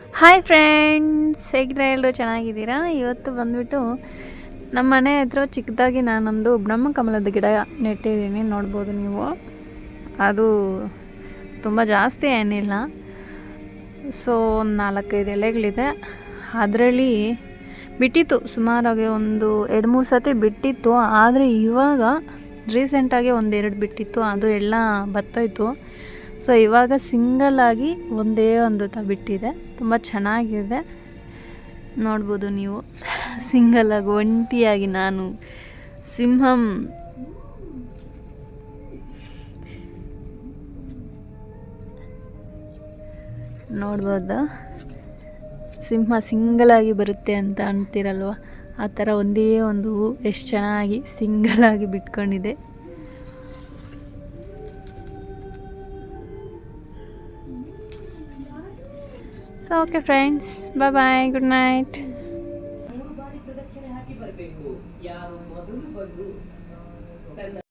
Hi friends ಹೇಗಿದ್ರೆ ಎಲ್ಲರೂ ಚೆನ್ನಾಗಿದ್ದೀರಾ? ಇವತ್ತು ಬಂದುಬಿಟ್ಟು ನಮ್ಮ ಮನೆ ಹತ್ರ ಚಿಕ್ಕದಾಗಿ ನಾನೊಂದು ಬ್ರಹ್ಮ ಕಮಲದ ಗಿಡ ನೆಟ್ಟಿದ್ದೀನಿ. ನೋಡ್ಬೋದು ನೀವು. ಅದು ತುಂಬ ಜಾಸ್ತಿ ಏನಿಲ್ಲ. ಸೊ ಒಂದು ನಾಲ್ಕೈದು ಎಲೆಗಳಿದೆ. ಅದರಲ್ಲಿ ಬಿಟ್ಟಿತ್ತು. ಸುಮಾರಾಗಿ ಒಂದು ಎರಡು ಮೂರು ಸತಿ ಬಿಟ್ಟಿತ್ತು. ಆದರೆ ಇವಾಗ ರೀಸೆಂಟಾಗಿ ಒಂದೆರಡು ಬಿಟ್ಟಿತ್ತು. ಅದು ಎಲ್ಲ ಬತ್ತೋಯ್ತು. ಸೊ ಇವಾಗ ಸಿಂಗಲ್ ಆಗಿ ಒಂದೇ ಒಂದು ಬಿಟ್ಟಿದೆ ತುಂಬ ಚೆನ್ನಾಗಿದೆ. ನೋಡ್ಬೋದು ನೀವು. ಸಿಂಗಲ್ ಆಗಿ, ಒಂಟಿಯಾಗಿ ನಾನು ಸಿಂಹಂ ನೋಡ್ಬೋದು? ಸಿಂಹ ಸಿಂಗಲ್ ಆಗಿ ಬರುತ್ತೆ ಅಂತ ಅಂತೀರಲ್ವ? ಆ ಥರ ಒಂದೇ ಒಂದು ಹೂವು ಎಷ್ಟು ಚೆನ್ನಾಗಿ ಸಿಂಗಲ್ ಆಗಿ ಬಿಟ್ಕೊಂಡಿದೆ. So okay friends bye bye good night